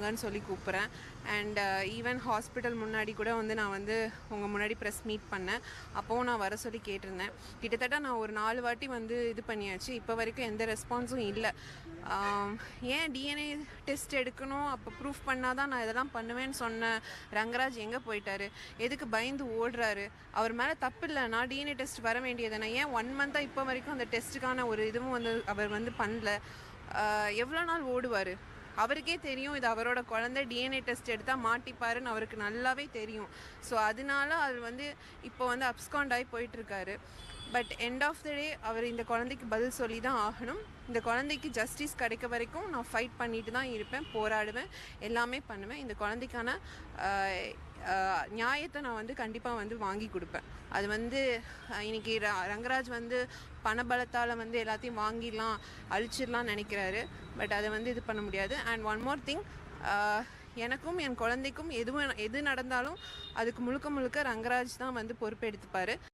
வாங்கன்னு சொல்லி கூப்பிட்றேன். அண்ட் ஈவன் ஹாஸ்பிட்டல் முன்னாடி கூட வந்து நான் வந்து உங்கள் முன்னாடி ப்ரெஸ் மீட் பண்ணேன். அப்போவும் நான் வர சொல்லி கேட்டிருந்தேன். கிட்டத்தட்ட நான் ஒரு நாலு வாட்டி வந்து இது பண்ணியாச்சு. இப்போ வரைக்கும் எந்த ரெஸ்பான்ஸும் இல்லை. ஏன் டிஎன்ஏ டெஸ்ட் எடுக்கணும்? அப்போ ப்ரூஃப் பண்ணால் தான் நான் இதெல்லாம் பண்ணுவேன்னு சொன்ன ரங்கராஜ் எங்கே போயிட்டாரு? எதுக்கு பயந்து ஓடுறாரு? அவர் மேலே தப்பு இல்லை. நான் டிஎன்ஏ டெஸ்ட் வர வேண்டியது நான் ஏன் ஒன் மந்த்தாக இப்போ வரைக்கும் அந்த டெஸ்ட்டுக்கான ஒரு இதுவும் வந்து அவர் வந்து பண்ணல? எவ்வளோ நாள் ஓடுவார்? அவருக்கே தெரியும். இது அவரோட குழந்தை டிஎன்ஏ டெஸ்ட் எடுத்தால் மாட்டிப்பாருன்னு அவருக்கு நல்லாவே தெரியும். ஸோ அதனால அவர் வந்து இப்போ வந்து அப்ஸ்காண்ட் ஆகி போயிட்டுருக்காரு. But end of the day அவர் இந்த குழந்தைக்கு பதில் சொல்லி தான் ஆகணும். இந்த குழந்தைக்கு ஜஸ்டிஸ் கிடைக்க வரைக்கும் நான் ஃபைட் பண்ணிட்டு தான் இருப்பேன் போராடுவேன் எல்லாமே பண்ணுவேன். இந்த குழந்தைக்கான நியாயத்தை நான் வந்து கண்டிப்பாக வந்து வாங்கி கொடுப்பேன். அது வந்து இன்றைக்கி இன்னைக்கு ர- ரங்கராஜ் வந்து பணபலத்தால் வந்து எல்லாத்தையும் வாங்கிடலாம் அழிச்சிடலாம் நினைக்கிறாரு. பட் அதை வந்து இது பண்ண முடியாது. அண்ட் ஒன் மோர் திங் எனக்கும் என் குழந்தைக்கும் எதுவும் எது நடந்தாலும் அதுக்கு முழுக்க முழுக்க ரங்கராஜ் தான் வந்து பொறுப்பெடுத்துப்பார்